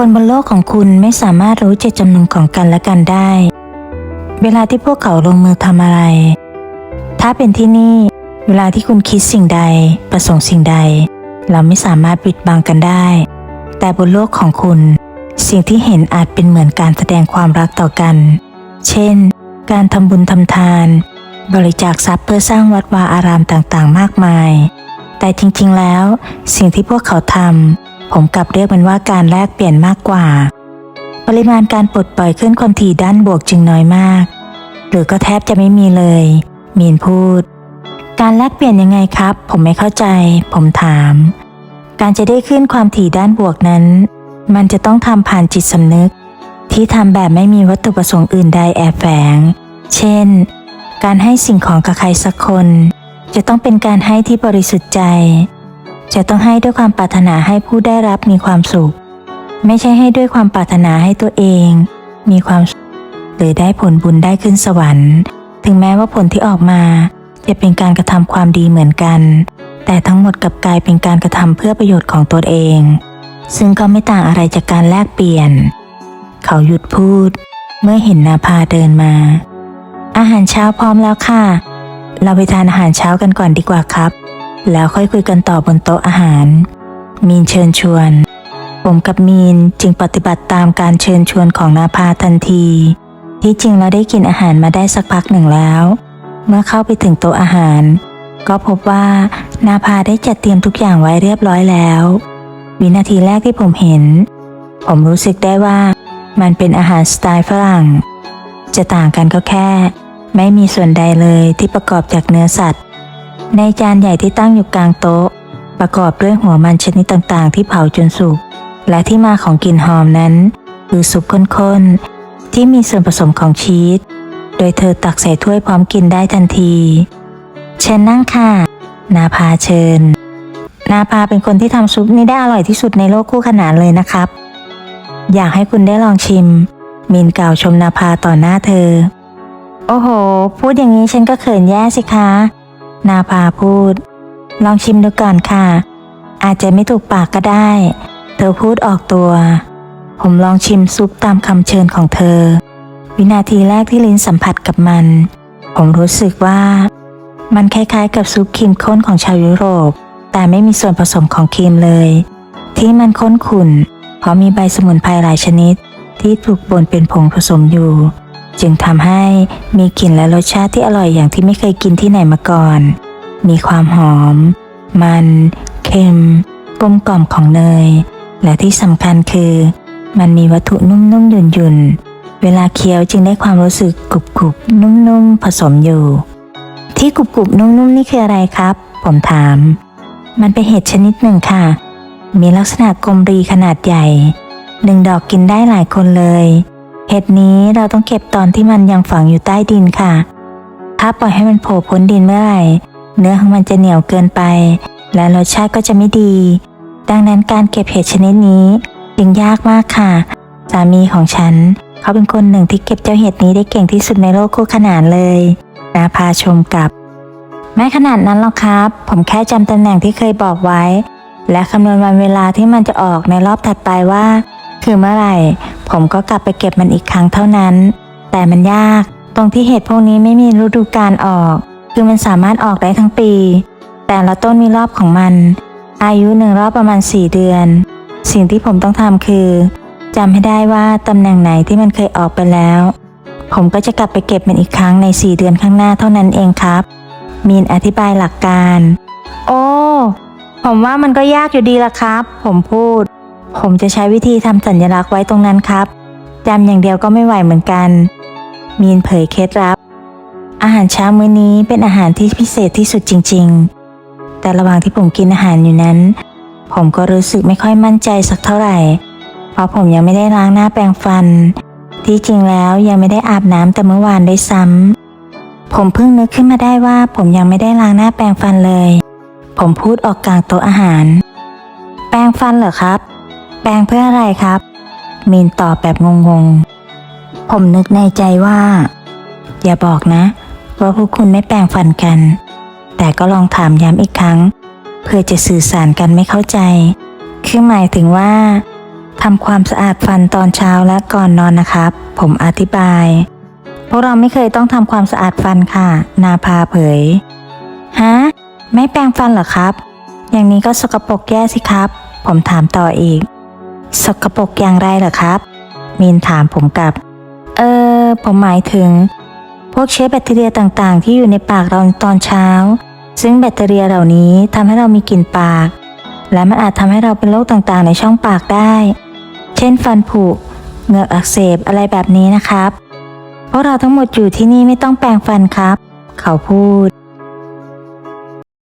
คนบนโลกของคุณไม่สามารถรู้เจตจำนงของกันและกันได้ เวลาที่พวกเขาลงมือทำอะไร ถ้าเป็นที่นี่ เวลาที่คุณคิดสิ่งใด ประสงค์สิ่งใด เราไม่สามารถปิดบังกันได้ แต่บนโลกของคุณ สิ่งที่เห็นอาจเป็นเหมือนการแสดงความรักต่อกัน เช่น การทำบุญทำทาน บริจาคทรัพย์เพื่อสร้างวัดวาอารามต่างๆ มากมาย แต่จริงๆแล้ว สิ่งที่พวกเขาทำ ผมกลับเรียกมันว่าการแลกเปลี่ยนมากกว่า ปริมาณการปลดปล่อยขึ้นความถี่ด้านบวกจึงน้อยมาก หรือก็แทบจะไม่มีเลย มีนพูด การแลกเปลี่ยนยังไงครับ ผมไม่เข้าใจ ผมถาม การจะได้ขึ้นความถี่ด้านบวกนั้น มันจะต้องทำผ่านจิตสำนึก ที่ทำแบบไม่มีวัตถุประสงค์อื่นใดแอบแฝง เช่น การให้สิ่งของกับใครสักคน จะต้องเป็นการให้ที่บริสุทธิ์ใจ จะต้องให้ด้วยความปรารถนาให้ผู้ได้รับมีความสุข ไม่ใช่ให้ด้วยความปรารถนาให้ตัวเอง มีความสุขหรือได้ผลบุญได้ขึ้นสวรรค์ ถึงแม้ว่าผลที่ออกมา จะเป็นการกระทำความดีเหมือนกัน แต่ทั้งหมดกับกลายเป็นการกระทำเพื่อประโยชน์ของตัวเอง ซึ่งก็ไม่ต่างอะไรจากการแลกเปลี่ยน เขาหยุดพูด เมื่อเห็นนาภาเดินมา อาหารเช้าพร้อมแล้วค่ะ เราไปทานอาหารเช้ากันก่อนดีกว่าครับ แล้วค่อยคุยกันต่อบนโต๊ะอาหาร มีนเชิญชวน ผมกับมีนจึงปฏิบัติตามการเชิญชวนของนาภาทันที ที่จริงเราได้กินอาหารมาได้สักพักหนึ่งแล้ว เมื่อเข้าไปถึงโต๊ะอาหาร ก็พบว่านาภาได้จัดเตรียมทุกอย่างไว้เรียบร้อยแล้ว วินาทีแรกที่ผมเห็น ผมรู้สึกได้ว่ามันเป็นอาหารสไตล์ฝรั่ง จะต่างกันก็แค่ ไม่มีส่วนใดเลยที่ประกอบจากเนื้อสัตว์ ในจานใหญ่ที่ตั้งอยู่กลางโต๊ะ ประกอบด้วยหัวมันชนิดต่างๆ ที่เผาจนสุก และที่มาของกลิ่นหอมนั้น คือซุปข้นๆ ที่มีส่วนผสมของชีส โดยเธอตักใส่ถ้วยพร้อมกินได้ทันที เชิญนั่งค่ะ นาพาเชิญ นาพาเป็นคนที่ทำซุปนี้ได้อร่อยที่สุดในโลกคู่ขนานเลยนะครับ อยากให้คุณได้ลองชิม มินกล่าวชมนาพาต่อหน้าเธอ โอ้โห พูดอย่างนี้ฉันก็เขินแย่สิคะ นาพาพูด ลองชิมดูก่อนค่ะ อาจจะไม่ถูกปากก็ได้ เธอพูดออกตัว ผมลองชิมซุปตามคำเชิญของเธอ วินาทีแรกที่ลิ้นสัมผัสกับมัน ผมรู้สึกว่า มันคล้ายๆ กับซุปครีมข้นของชาวยุโรป แต่ไม่มีส่วนผสมของครีมเลย ที่มันข้นขุ่น เพราะมีใบสมุนไพรหลายชนิด ที่ถูกบดเป็นผงผสมอยู่ จึงทำให้มีกลิ่นและรสชาติที่อร่อยอย่างที่ไม่เคยกินที่ไหนมาก่อน มีความหอม มัน เค็มกลมกล่อมของเนย และที่สำคัญคือ มันมีวัตถุนุ่มๆหยุ่นๆ เวลาเคี้ยวจึงได้ความรู้สึกกรุบๆ นุ่มๆ ผสมอยู่ ที่กรุบๆ นุ่มๆ นี่คืออะไรครับ ผมถาม มันเป็นเห็ดชนิดหนึ่งค่ะ มีลักษณะกลมรีขนาดใหญ่หนึ่งดอกกินได้หลายคนเลย เห็ดนี้เราต้องเก็บตอนที่มันยังฝังอยู่ใต้ดินค่ะ ถ้าปล่อยให้มันโผล่พ้นดินเมื่อไหร่ เนื้อของมันจะเหนียวเกินไป และรสชาติก็จะไม่ดี ดังนั้นการเก็บเห็ดชนิดนี้จึงยากมากค่ะ สามีของฉัน เขาเป็นคนหนึ่งที่เก็บเจ้าเห็ดนี้ได้เก่งที่สุดในโลกคู่ขนานเลยนาพาชมกับ ไม่ขนาดนั้นหรอกครับ ผมแค่จำตำแหน่งที่เคยบอกไว้ และคำนวณวันเวลาที่มันจะออกในรอบถัดไปว่า คือเมื่อไหร่ ผมก็กลับไปเก็บมันอีกครั้งเท่านั้น แต่มันยากตรงที่เห็ดพวกนี้ไม่มีฤดูกาลออก คือมันสามารถออกได้ทั้งปี แต่ละต้นมีรอบของมัน อายุหนึ่งรอบประมาณ 4 เดือน สิ่งที่ผมต้องทำคือจำให้ได้ว่าตำแหน่งไหนที่มันเคยออกไปแล้ว ผมก็จะกลับไปเก็บมันอีกครั้งใน 4 เดือนข้างหน้าเท่านั้นเองครับ มีนอธิบายหลักการ โอ้ ผมว่ามันก็ยากอยู่ดีละครับ ผมพูด ผมจะใช้วิธีทำสัญลักษณ์ไว้ตรงนั้นครับจำอย่างเดียวก็ไม่ไหวเหมือนกัน มีนเผยเคล็ดลับ อาหารเช้ามื้อนี้เป็นอาหารที่พิเศษที่สุดจริง ๆ แต่ระหว่างที่ผมกินอาหารอยู่นั้น ผมก็รู้สึกไม่ค่อยมั่นใจสักเท่าไหร่ เพราะผมยังไม่ได้ล้างหน้าแปรงฟัน ที่จริงแล้วยังไม่ได้อาบน้ำแต่เมื่อวานด้วยซ้ำ ผมเพิ่งนึกขึ้นมาได้ว่า ผมยังไม่ได้ล้างหน้าแปรงฟันเลย ผมพูดออกกลางโต๊ะอาหาร แปรงฟันเหรอครับ แปรงเพื่ออะไรครับมีนตอบแบบงงๆ ผมนึกในใจว่า อย่าบอกนะ ว่าพวกคุณไม่แปรงฟันกัน แต่ก็ลองถามย้ำอีกครั้ง เพื่อจะสื่อสารกันไม่เข้าใจ คือหมายถึงว่าทำความสะอาดฟันตอนเช้าและก่อนนอนนะครับ ผมอธิบาย พวกเราไม่เคยต้องทำความสะอาดฟันค่ะ นาพาเผย ฮะ ไม่แปรงฟันเหรอครับ อย่างนี้ก็สกปรกแย่สิครับ ผมถามต่ออีก สกปรกอย่างไรเหรอครับ มีนถามผมกลับ เออ ผมหมายถึง พวกเชื้อแบคทีเรียต่างๆ ที่อยู่ในปากเราตอนเช้า ซึ่งแบคทีเรียเหล่านี้ทำให้เรามีกลิ่นปาก และมันอาจทำให้เราเป็นโรคต่างๆ ในช่องปากได้ เช่น ฟันผุเหงือกอักเสบอะไรแบบนี้นะครับ พวกเราทั้งหมดอยู่ที่นี่ไม่ต้องแปรงฟันครับ เขาพูด